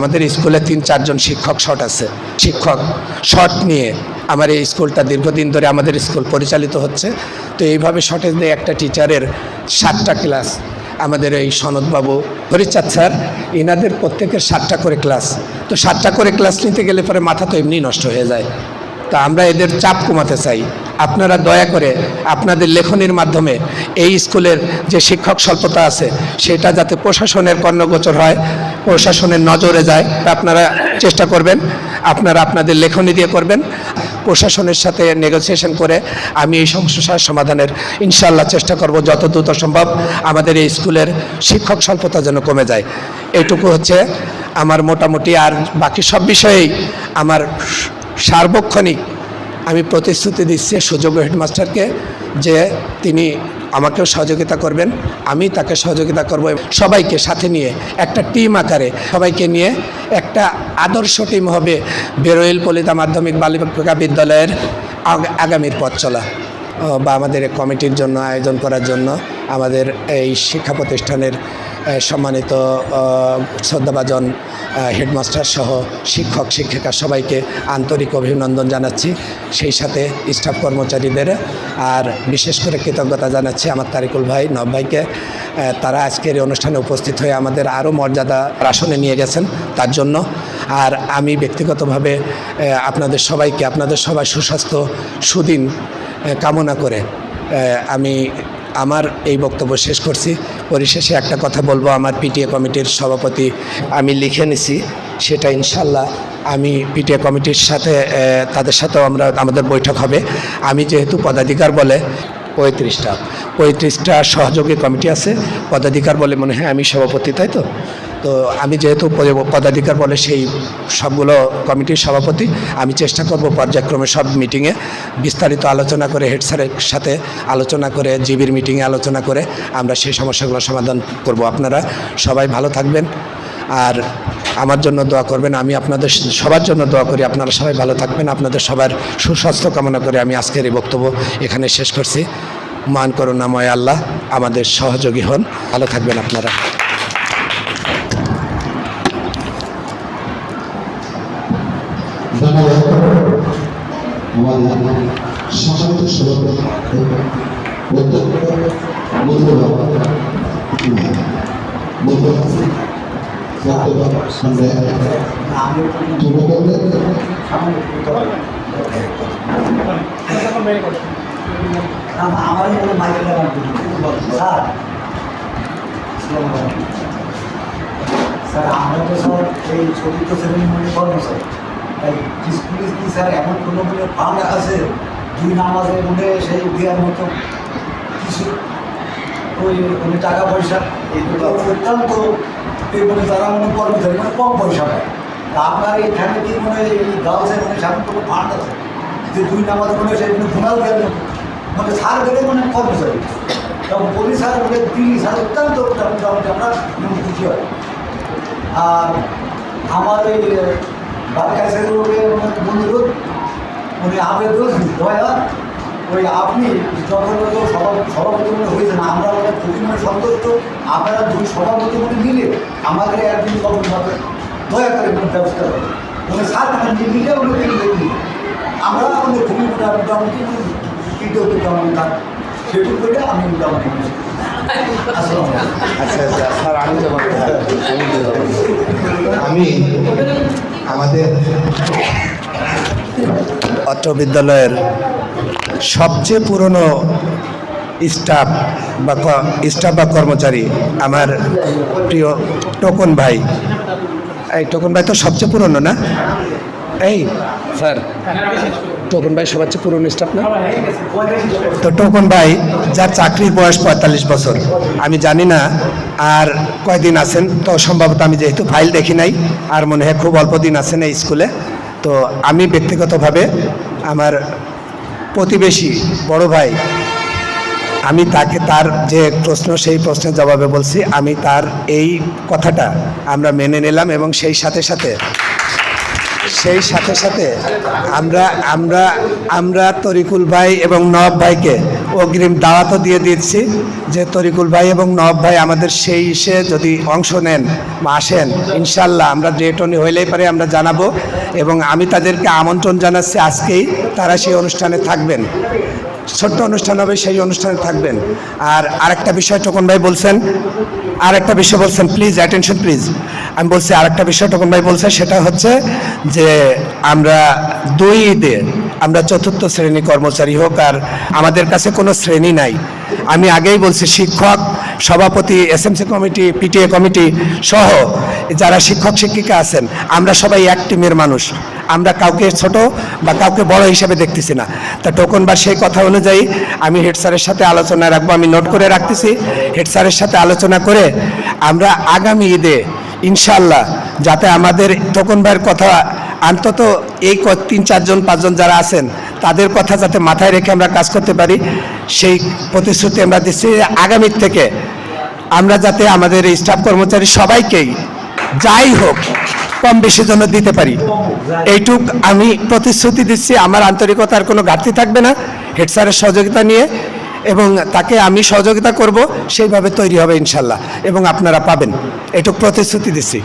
আমাদের স্কুলে তিন, চারজন শিক্ষক শট আছে। শিক্ষক শট নিয়ে আমার এই স্কুলটা দীর্ঘদিন ধরে আমাদের স্কুল পরিচালিত হচ্ছে। তো এইভাবে শর্টেজ দিয়ে একটা টিচারের সাতটা ক্লাস আমাদের এই সনদবাবু। হরিচাঁদ স্যার এনাদের প্রত্যেকের সাতটা করে ক্লাস। তো সাতটা করে ক্লাস নিতে গেলে পরে মাথা তো এমনি নষ্ট হয়ে যায়। তা আমরা এদের চাপ কমাতে চাই। আপনারা দয়া করে আপনাদের লেখনির মাধ্যমে এই স্কুলের যে শিক্ষক স্বল্পতা আছে, সেটা যাতে প্রশাসনের কর্ণগোচর হয়, প্রশাসনের নজরে যায় আপনারা চেষ্টা করবেন। আপনারা আপনাদের লেখনী দিয়ে করবেন। প্রশাসনের সাথে নেগোসিয়েশন করে আমি এই সমস্যার সমাধানের ইনশাল্লাহ চেষ্টা করব যত দ্রুত সম্ভব আমাদের এই স্কুলের শিক্ষক স্বল্পতা যেন কমে যায়। এটুকু হচ্ছে আমার মোটামুটি আর বাকি সব বিষয়েই আমার সার্বক্ষণিক আমি প্রতিশ্রুতি দিচ্ছি সুযোগ্য হেডমাস্টারকে যে তিনি আমাকেও সহযোগিতা করবেন, আমি তাকে সহযোগিতা করব সবাইকে সাথে নিয়ে একটা টিম আকারে সবাইকে নিয়ে একটা আদর্শ টিম হবে বেরোয়েল পলিতা মাধ্যমিক বালিকা বিদ্যালয়ের আগ- আগামীর পথ চলা বা আমাদের কমিটির জন্য আয়োজন করার জন্য আমাদের এই শিক্ষা প্রতিষ্ঠানের সম্মানিত শ্রদ্ধাভাজন হেডমাস্টার সহ শিক্ষক, শিক্ষিকা সবাইকে আন্তরিক অভিনন্দন জানাচ্ছি। সেই সাথে স্টাফ কর্মচারীদের আর বিশেষ করে কৃতজ্ঞতা জানাচ্ছি আমার তারিকুল ভাই, নব ভাইকে। তারা আজকের এই অনুষ্ঠানে উপস্থিত হয়ে আমাদের আরও মর্যাদা আসনে নিয়ে গেছেন তার জন্য। আর আমি ব্যক্তিগতভাবে আপনাদের সবাইকে, আপনাদের সবাই সুস্বাস্থ্য, সুদিন কামনা করে আমি আমার এই বক্তব্য শেষ করছি। পরিশেষে একটা কথা বলব, আমার পিটিএ কমিটির সভাপতি আমি লিখে নিছি, সেটা ইনশাল্লাহ আমি পিটিএ কমিটির সাথে তাদের সাথেও আমরা, আমাদের বৈঠক হবে। আমি যেহেতু পদাধিকার বলে পঁয়ত্রিশটা পঁয়ত্রিশটা সহযোগী কমিটি আছে, পদাধিকার বলে মনে হয় আমি সভাপতি, তাই তো? তো আমি যেহেতু পদাধিকার বলে সেই সবগুলো কমিটির সভাপতি, আমি চেষ্টা করব পর্যায়ক্রমে সব মিটিংয়ে বিস্তারিত আলোচনা করে, হেড স্যারের সাথে আলোচনা করে, জিবির মিটিংয়ে আলোচনা করে আমরা সেই সমস্যাগুলো সমাধান করব। আপনারা সবাই ভালো থাকবেন। আর আমার জন্য দোয়া করবেন, আমি আপনাদের সবার জন্য দোয়া করি। আপনারা সবাই ভালো থাকবেন। আপনাদের সবার সুস্বাস্থ্য কামনা করে আমি আজকের এই বক্তব্য এখানে শেষ করছি। মান করুণাময় আল্লাহ আমাদের সহযোগী হন। ভালো থাকবেন আপনারা। আমাদের সম্মানিত সভাপতি অধ্যক্ষ মূল্যবান মূল্যবান বক্তব্য শুনলে তুলে করবেন আমার কোনো স্যার, আমরা তো স্যার এই চতুর্থ শ্রেণির মনে পড়ব, স্যার। তাই স্কুলে কি স্যার এমন কোনো মনে ফান্ড আছে? দুই নামাজের মনে সেই দেওয়ার মতো কিছু? ওই মানে টাকা পয়সা এগুলো অত্যন্ত মানে তারা মনে কর্মচারী মানে কম পয়সা পায়। আপনার এখানে কি মনে গার্লসের মানে সেমন কোনো ফান্ড আছে? যে দুই নামাজের মনে সেই মানে ঘুমাল দেওয়ার মতো। মানে সার গেলে মানে কর্মচারী তখন পুলিশ সার বলে দিল্লি সার অত্যন্ত আমরা খুশি হয়। আর আমার এই বালিকা সেগুলোকে অনুরোধ মানে আবেদন দয়া ওই আপনি সভা- সভাপতি মনে হয়েছেন আমরা ওটা খুবই মানে সন্তুষ্ট আপনারা দুই সভাপতি মনে মিলে আমাদের একদিন কখন হবে দয়া করে ব্যবস্থা করে মানে সার মানে মিলে উনি মিলে আমরা আমাদের খুবই মোটামুটি কৃতজ্ঞ কেমন থাক সেটুকু করে আমি মোটামুটি আচ্ছা আচ্ছা স্যার আমি আমি আমাদের অত্র বিদ্যালয়ের সবচেয়ে পুরনো স্টাফ বা স্টাফ বা কর্মচারী আমার প্রিয় টোকন ভাই। এই টোকন ভাই তো সবচেয়ে পুরনো না? এই, স্যার। টোকন ভাই, সবার চেয়ে পুরনো স্টাফ না? তো টোকন ভাই, যার চাকরির বয়স পঁয়তাল্লিশ বছর, আমি জানি না আর কয়দিন আছেন। তো সম্ভবত আমি যেহেতু ফাইল দেখি নাই, আর মনে হয় খুব অল্প দিন আছেন এই স্কুলে তো আমি ব্যক্তিগতভাবে আমার প্রতিবেশী বড় ভাই, আমি তাকে তার যে প্রশ্ন, সেই প্রশ্নের জবাবে বলছি, আমি তার এই কথাটা আমরা মেনে নিলাম এবং সেই সাথে সাথে সেই সাথে সাথে আমরা আমরা আমরা তরিকুল ভাই এবং নব ভাইকে অগ্রিম দাওয়াতও দিয়ে দিচ্ছি যে তরিকুল ভাই এবং নব ভাই আমাদের সেই ইসে যদি অংশ নেন বা আসেন, ইনশাল্লাহ আমরা ডেটনি হইলেই পারে আমরা জানাব এবং আমি তাদেরকে আমন্ত্রণ জানাচ্ছি আজকেই, তারা সেই অনুষ্ঠানে থাকবেন। ছোট্ট অনুষ্ঠান হবে, সেই অনুষ্ঠানে থাকবেন। আর আরেকটা বিষয় টোকন ভাই বলছেন, আরেকটা বিষয় বলছেন প্লিজ অ্যাটেনশন প্লিজ আমি বলছি আরেকটা বিষয় টোকন ভাই বলছে, সেটা হচ্ছে যে আমরা দুই ঈদে আমরা চতুর্থ শ্রেণি কর্মচারী হোক আর আমাদের কাছে কোনো শ্রেণি নাই। আমি আগেই বলছি, শিক্ষক, সভাপতি, এসএমসি কমিটি, পিটিএ কমিটি সহ যারা শিক্ষক শিক্ষিকা আছেন, আমরা সবাই এক টিমের মানুষ। আমরা কাউকে ছোট বা কাউকে বড় হিসেবে দেখতেছি না। তা টোকন বা সেই কথা অনুযায়ী আমি হেড স্যারের সাথে আলোচনা রাখব, আমি নোট করে রাখতেছি। হেড স্যারের সাথে আলোচনা করে আমরা আগামী ঈদে ইনশাল্লাহ যাতে আমাদের তখন ভাইয়ের কথা, অন্তত এই তিন চারজন পাঁচজন যারা আছেন, তাদের কথা যাতে মাথায় রেখে আমরা কাজ করতে পারি, সেই প্রতিশ্রুতি আমরা দিচ্ছি। আগামীর থেকে আমরা যাতে আমাদের এই স্টাফ কর্মচারী সবাইকেই যাই হোক, কম বেশি জন্য দিতে পারি। এইটুক আমি প্রতিশ্রুতি দিচ্ছি। আমার আন্তরিকতার কোনো ঘাটতি থাকবে না। হেড স্যারের সহযোগিতা নিয়ে এবং তাকে আমি সহযোগিতা করব, সেইভাবে তৈরি হবে ইনশাল্লাহ। এবং আপনারা পাবেন। এটুক প্রতিশ্রুতি দিচ্ছি